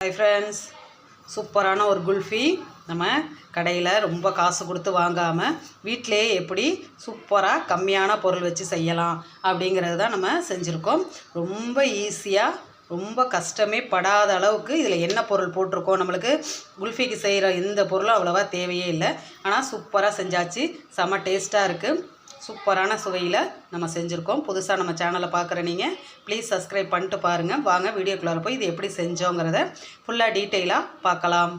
Hi friends சூப்பரான ஒரு குல்ஃபி நம்ம கடையில் ரொம்ப காசு கொடுத்து வாங்காமல் வீட்டிலேயே எப்படி சூப்பராக கம்மியான பொருள் வச்சு செய்யலாம் அப்படிங்கிறது தான் நம்ம செஞ்சுருக்கோம். ரொம்ப ஈஸியாக ரொம்ப கஷ்டமே படாத அளவுக்கு இதில் என்ன பொருள் போட்டிருக்கோம்? நம்மளுக்கு குல்ஃபிக்கு செய்கிற எந்த பொருளும் அவ்வளோவா தேவையே இல்லை. ஆனால் சூப்பராக செஞ்சாச்சு. செம டேஸ்ட்டாக இருக்குது சூப்பரான சுவையில் நம்ம செஞ்சுருக்கோம். புதுசாக நம்ம சேனலை பார்க்குற நீங்கள் ப்ளீஸ் சப்ஸ்கிரைப் பண்ணிட்டு பாருங்கள் வாங்க வீடியோக்குள்ளார போய் இது எப்படி செஞ்சோங்கிறத ஃபுல்லாக டீட்டெயிலாக பார்க்கலாம்.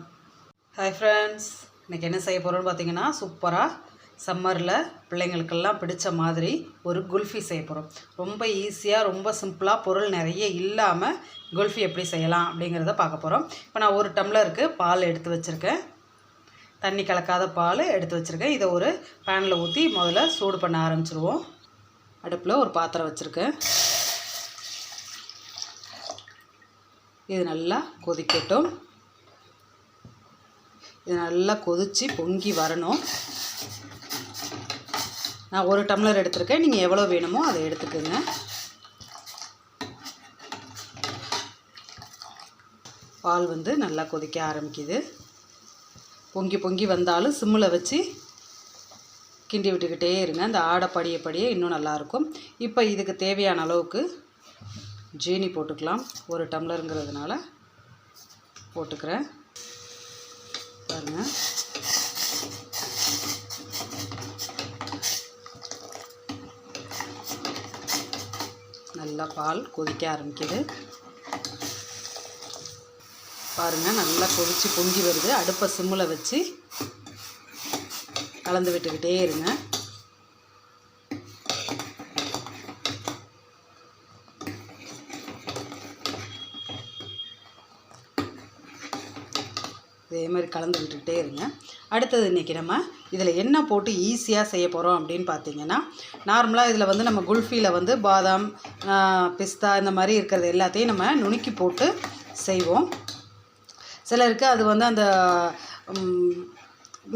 ஹாய் ஃப்ரெண்ட்ஸ் இன்றைக்கி என்ன செய்ய போகிறோம்னு பார்த்தீங்கன்னா சூப்பராக சம்மரில் பிள்ளைங்களுக்கெல்லாம் பிடிச்ச மாதிரி ஒரு குல்ஃபி செய்ய போகிறோம் ரொம்ப ஈஸியாக ரொம்ப சிம்பிளாக பொருள் நிறைய இல்லாமல் குல்ஃபி எப்படி செய்யலாம் அப்படிங்கிறத பார்க்க போகிறோம் இப்போ நான் ஒரு டம்ளருக்கு பால் எடுத்து வச்சுருக்கேன். தண்ணி கலக்காத பால் எடுத்து வச்சுருக்கேன். இதை ஒரு பேனில் ஊற்றி முதல்ல சூடு பண்ண ஆரம்பிச்சிருவோம். அடுப்பில் ஒரு பாத்திரம் வச்சுருக்கேன். இது நல்லா கொதிக்கட்டும். இது நல்லா கொதித்து பொங்கி வரணும். நான் ஒரு டம்ளர் எடுத்திருக்கேன். நீங்கள் எவ்வளோ வேணுமோ அதை எடுத்துக்கோங்க. பால் வந்து நல்லா கொதிக்க ஆரம்பிக்குது. பொங்கி பொங்கி வந்தாலும் சிம்மில் வச்சு கிண்டி விட்டுக்கிட்டே இருங்க. அந்த ஆடை படிய படியே இன்னும் நல்லாயிருக்கும். இப்போ இதுக்கு தேவையான அளவுக்கு ஜீனி போட்டுக்கலாம். ஒரு டம்ளருங்கிறதுனால போட்டுக்கிறேன். பாருங்கள் நல்லா பால் கொதிக்க ஆரம்பிக்குது. பாருங்கள் நல்லா கொதித்து பொங்கி வருது. அடுப்பை சிம்மில் வச்சு கலந்து விட்டுக்கிட்டே இருங்க. இதே மாதிரி கலந்து விட்டுக்கிட்டே இருங்க. அடுத்தது இன்றைக்கி நம்ம இதில் என்ன போட்டு ஈஸியாக செய்ய போகிறோம் அப்படின்னு பார்த்தீங்கன்னா நார்மலாக இதில் வந்து நம்ம குல்ஃபியில் வந்து பாதாம் பிஸ்தா இந்த மாதிரி இருக்கிறது எல்லாத்தையும் நம்ம நுணுக்கி போட்டு செய்வோம். சிலருக்கு அது வந்து அந்த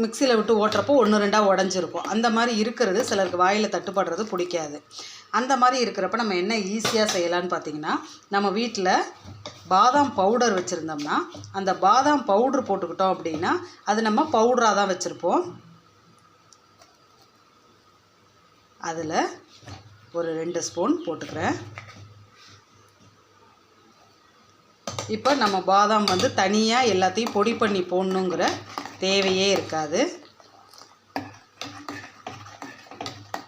மிக்சியில் விட்டு ஓட்டுறப்போ ஒன்று ரெண்டாக உடஞ்சிருக்கும். அந்த மாதிரி இருக்கிறது சிலருக்கு வாயில் தட்டுப்படுறது பிடிக்காது. அந்த மாதிரி இருக்கிறப்ப நம்ம என்ன ஈஸியாக செய்யலான்னு பார்த்தீங்கன்னா நம்ம வீட்டில் பாதாம் பவுடர் வச்சுருந்தோம்னா அந்த பாதாம் பவுட்ரு போட்டுக்கிட்டோம் அப்படின்னா அது நம்ம பவுடராக தான் வச்சுருப்போம். அதில் ஒரு ரெண்டு ஸ்பூன் போட்டுக்கிறேன். இப்போ நம்ம பாதாம் வந்து தனியாக எல்லாத்தையும் பொடி பண்ணி போடணுங்கிற தேவையே இருக்காது.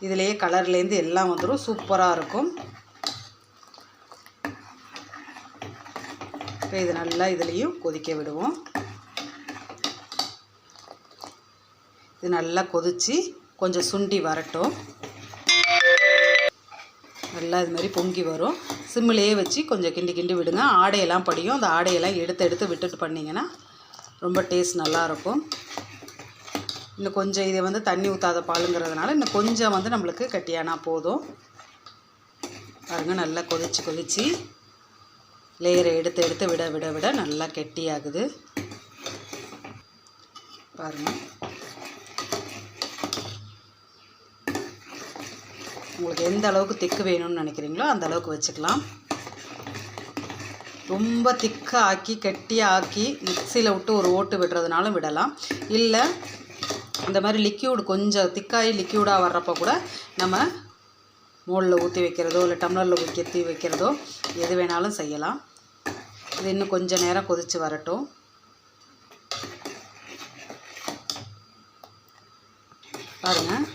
இதிலேயே கலர்லேருந்து எல்லாம் வந்துடும் சூப்பராக இருக்கும். இப்போ இது நல்லா இதுலேயும் கொதிக்க விடுவோம். இது நல்லா கொதித்து கொஞ்சம் சுண்டி வரட்டும். நல்லா இது மாதிரி பொங்கி வரும். சிம்மிலேயே வச்சு கொஞ்சம் கிண்டி கிண்டி விடுங்க. ஆடையெல்லாம் படியும். அந்த ஆடையெல்லாம் எடுத்து எடுத்து விட்டுட்டு பண்ணிங்கன்னா ரொம்ப டேஸ்ட் நல்லாயிருக்கும். இன்னும் கொஞ்சம் இதை வந்து தண்ணி ஊற்றாத பாலுங்கிறதுனால இன்னும் கொஞ்சம் வந்து நம்மளுக்கு கட்டியானா போதும். பாருங்கள் நல்லா கொதிச்சு கொதிச்சு லேயரை எடுத்து எடுத்து விட விட விட நல்லா கெட்டியாகுது. பாருங்கள் உங்களுக்கு எந்த அளவுக்கு திக்கு வேணும்னு நினைக்கிறீங்களோ அந்த அளவுக்கு வச்சுக்கலாம். ரொம்ப திக்காக ஆக்கி கெட்டியாக ஆக்கி மிக்சியில் விட்டு ஒரு ஓட்டு விடுறதுனாலும் விடலாம். இல்லை இந்த மாதிரி லிக்யூடு கொஞ்சம் திக்காகி லிக்யூடாக வர்றப்போ கூட நம்ம மோலில் ஊற்றி வைக்கிறதோ இல்லை டம்ளரில் ஊற்றி வைக்கிறதோ எது வேணாலும் செய்யலாம். இது இன்னும் கொஞ்சம் நேரம் கொதித்து வரட்டும். பாருங்கள்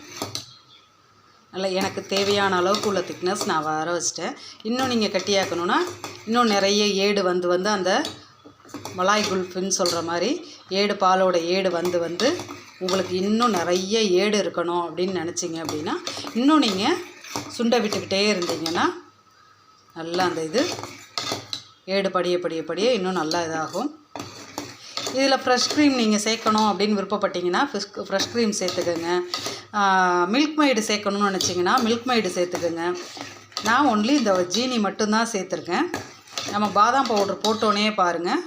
நல்லா எனக்கு தேவையான அளவுக்கு உள்ள திக்னஸ் நான் வர வச்சிட்டேன். இன்னும் நீங்கள் கட்டியாக்கணுன்னா இன்னும் நிறைய ஏடு வந்து வந்து அந்த மலாய் குல்ஃபுன்னு சொல்கிற மாதிரி ஏடு பாலோட ஏடு வந்து வந்து உங்களுக்கு இன்னும் நிறைய ஏடு இருக்கணும் அப்படின்னு நினச்சிங்க அப்படின்னா இன்னும் நீங்கள் சுண்டை விட்டுக்கிட்டே இருந்தீங்கன்னா நல்லா அந்த இது ஏடு படிய படிய படிய இன்னும் நல்லா இதாகும். இதில் ஃப்ரெஷ் க்ரீம் நீங்கள் சேர்க்கணும் அப்படின்னு விருப்பப்பட்டீங்கன்னா ஃப்ரெஷ் ஃப்ரெஷ் க்ரீம் சேர்த்துக்கோங்க. மில்க் மைடு சேர்க்கணும்னு நினச்சிங்கன்னா மில்க் மைடு சேர்த்துக்கோங்க. நான் ஒன்லி இந்த ஜீனி மட்டும்தான் சேர்த்துருக்கேன். நம்ம பாதாம் பவுடர் போட்டோன்னே பாருங்கள்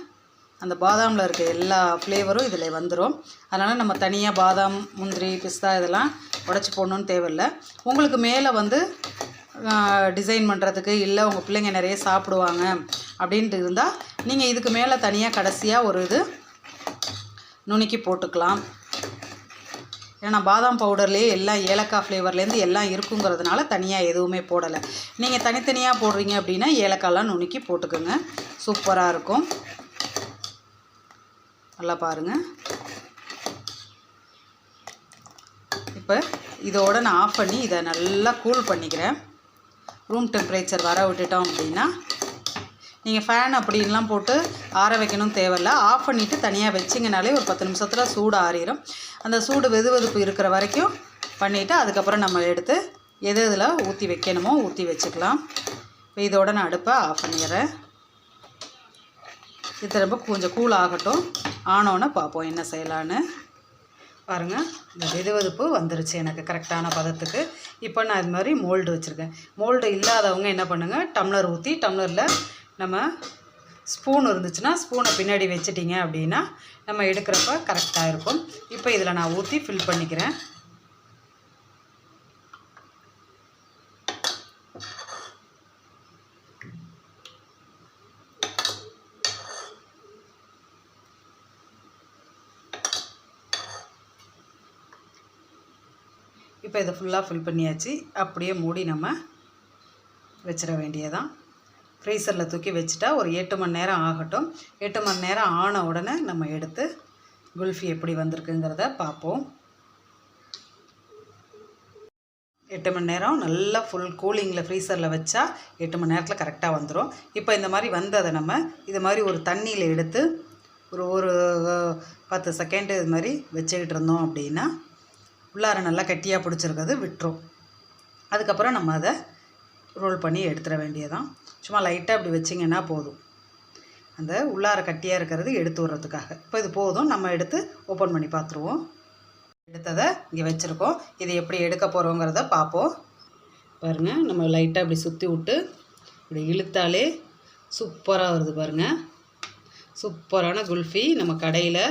அந்த பாதாமில் இருக்க எல்லா ஃப்ளேவரும் இதில் வந்துடும் அதனால் நம்ம தனியாக பாதாம் முந்திரி பிஸ்தா இதெல்லாம் உடச்சி போடணுன்னு தேவையில்லை. உங்களுக்கு மேலே வந்து டிசைன் பண்ணுறதுக்கு இல்லை உங்கள் பிள்ளைங்க நிறைய சாப்பிடுவாங்க அப்படின்ட்டு இருந்தால் நீங்கள் இதுக்கு மேலே தனியாக கடைசியாக ஒரு இது நுணுக்கி போட்டுக்கலாம். ஏன்னா பாதாம் பவுடர்லேயே எல்லாம் ஏலக்காய் ஃப்ளேவர்லேருந்து எல்லாம் இருக்குங்கிறதுனால தனியாக எதுவுமே போடலை. நீங்கள் தனித்தனியாக போடுறீங்க அப்படின்னா ஏலக்காய்லாம் நுணுக்கி போட்டுக்கோங்க. சூப்பராக இருக்கும். நல்லா பாருங்கள் இப்போ இதோட நான் ஆஃப் பண்ணி இதை நல்லா கூல் பண்ணிக்கிறேன். ரூம் டெம்பரேச்சர் வர விட்டுட்டோம் அப்படின்னா நீங்கள் ஃபேன் அப்படின்லாம் போட்டு ஆற வைக்கணும் தேவையில்ல. ஆஃப் பண்ணிவிட்டு தனியாக வச்சிங்கனாலே ஒரு பத்து நிமிஷத்தில் சூடு ஆறிடும் அந்த சூடு வெது வெதுப்பு இருக்கிற வரைக்கும் பண்ணிவிட்டு அதுக்கப்புறம் நம்ம எடுத்து எது இதில் ஊற்றி வைக்கணுமோ ஊற்றி வச்சுக்கலாம். இப்போ இதோட நான் அடுப்பை ஆஃப் பண்ணிடுறேன். இது திரும்ப கொஞ்சம் கூல் ஆகட்டும். ஆனோன்னு பார்ப்போம் என்ன செய்யலான்னு பாருங்கள் இந்த வெதுவெதுப்பு வந்துருச்சு எனக்கு கரெக்டான பதத்துக்கு. இப்போ நான் இது மாதிரி மோல்டு வச்சுருக்கேன். மோல்டு இல்லாதவங்க என்ன பண்ணுங்கள் டம்ளர் ஊற்றி டம்ளரில் நம்ம ஸ்பூன் இருந்துச்சுன்னா ஸ்பூனை பின்னாடி வச்சிட்டிங்க அப்படின்னா நம்ம எடுக்கிறப்ப கரெக்டாக இருக்கும். இப்போ இதில் நான் ஊற்றி ஃபில் பண்ணிக்கிறேன். இப்போ இதை ஃபுல்லாக ஃபில் பண்ணியாச்சு. அப்படியே மூடி நம்ம வச்சிட வேண்டியதான் ஃப்ரீசரில் தூக்கி வச்சுட்டா ஒரு எட்டு மணி நேரம் ஆகட்டும். எட்டு மணி நேரம் ஆன உடனே நம்ம எடுத்து குல்ஃபி எப்படி வந்திருக்குங்கிறத பார்ப்போம். எட்டு மணி நேரம் நல்லா ஃபுல் கூலிங்கில் ஃப்ரீசரில் வச்சா எட்டு மணி நேரத்தில் கரெக்டாக வந்துடும் இப்போ இந்த மாதிரி வந்ததை நம்ம இது மாதிரி ஒரு தண்ணியில் எடுத்து ஒரு ஒரு பத்து செகண்டு இது மாதிரி வச்சுக்கிட்டு இருந்தோம் அப்படின்னா உள்ளார நல்லா கட்டியாக பிடிச்சிருக்கிறது விட்டுரும். அதுக்கப்புறம் நம்ம அதை ரோல் பண்ணி எடுத்துட வேண்டியதான் சும்மா லைட்டாக இப்படி வச்சிங்கன்னா போதும். அந்த உள்ளார கட்டியாக இருக்கிறது எடுத்து விட்றதுக்காக இப்போ இது போதும் நம்ம எடுத்து ஓப்பன் பண்ணி பார்த்துருவோம். எடுத்ததை இங்கே வச்சுருக்கோம். இதை எப்படி எடுக்க போகிறோங்கிறத பார்ப்போம். பாருங்கள் நம்ம லைட்டாக இப்படி சுற்றி விட்டு இப்படி இழுத்தாலே சூப்பராக வருது பாருங்கள் சூப்பரான குல்ஃபி. நம்ம கடையில்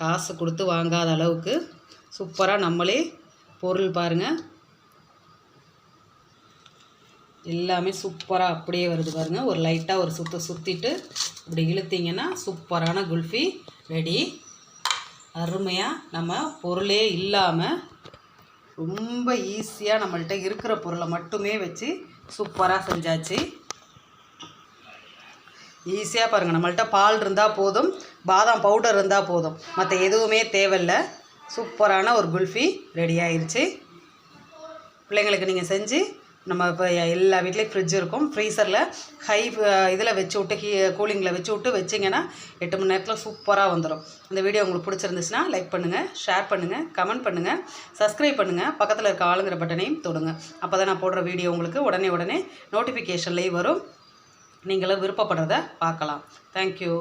காசு கொடுத்து வாங்காத அளவுக்கு சூப்பராக நம்மளே பொருள் பாருங்கள் எல்லாமே சூப்பராக அப்படியே வருது பாருங்கள் ஒரு லைட்டாக ஒரு சுத்த சுற்றிட்டு இப்படி இழுத்தீங்கன்னா சூப்பரான குல்ஃபி ரெடி. அருமையாக நம்ம பொருளே இல்லாமல் ரொம்ப ஈஸியாக நம்மள்கிட்ட இருக்கிற பொருளை மட்டுமே வச்சு சூப்பராக செஞ்சாச்சு. ஈஸியாக பாருங்கள் நம்மள்கிட்ட பால் இருந்தால் போதும் பாதாம் பவுடர் இருந்தால் போதும். மற்ற எதுவுமே தேவையில்லை. சூப்பரான ஒரு குல்ஃபி ரெடி ஆயிடுச்சு பிள்ளைங்களுக்கு நீங்கள் செஞ்சு நம்ம இப்போ எல்லா வீட்லேயும் ஃப்ரிட்ஜ் இருக்கும். ஃப்ரீசரில் ஹை இதில் வச்சு விட்டு ஹீ கூலிங்கில் வச்சு விட்டு வச்சிங்கன்னா எட்டு மணி நேரத்தில் சூப்பராக வந்துடும் இந்த வீடியோ உங்களுக்கு பிடிச்சிருந்துச்சுன்னா லைக் பண்ணுங்கள் ஷேர் பண்ணுங்கள் கமெண்ட் பண்ணுங்கள் சப்ஸ்கிரைப் பண்ணுங்கள் பக்கத்தில் இருக்க ஆளுங்கிற பட்டனையும் தொடுங்க. அப்போ தான் நான் போடுற வீடியோ உங்களுக்கு உடனே உடனே நோட்டிஃபிகேஷன்லேயும் வரும். நீங்களும் விருப்பப்படுறத பார்க்கலாம். தேங்க்யூ